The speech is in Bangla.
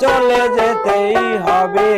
চলে যেতেই হবে।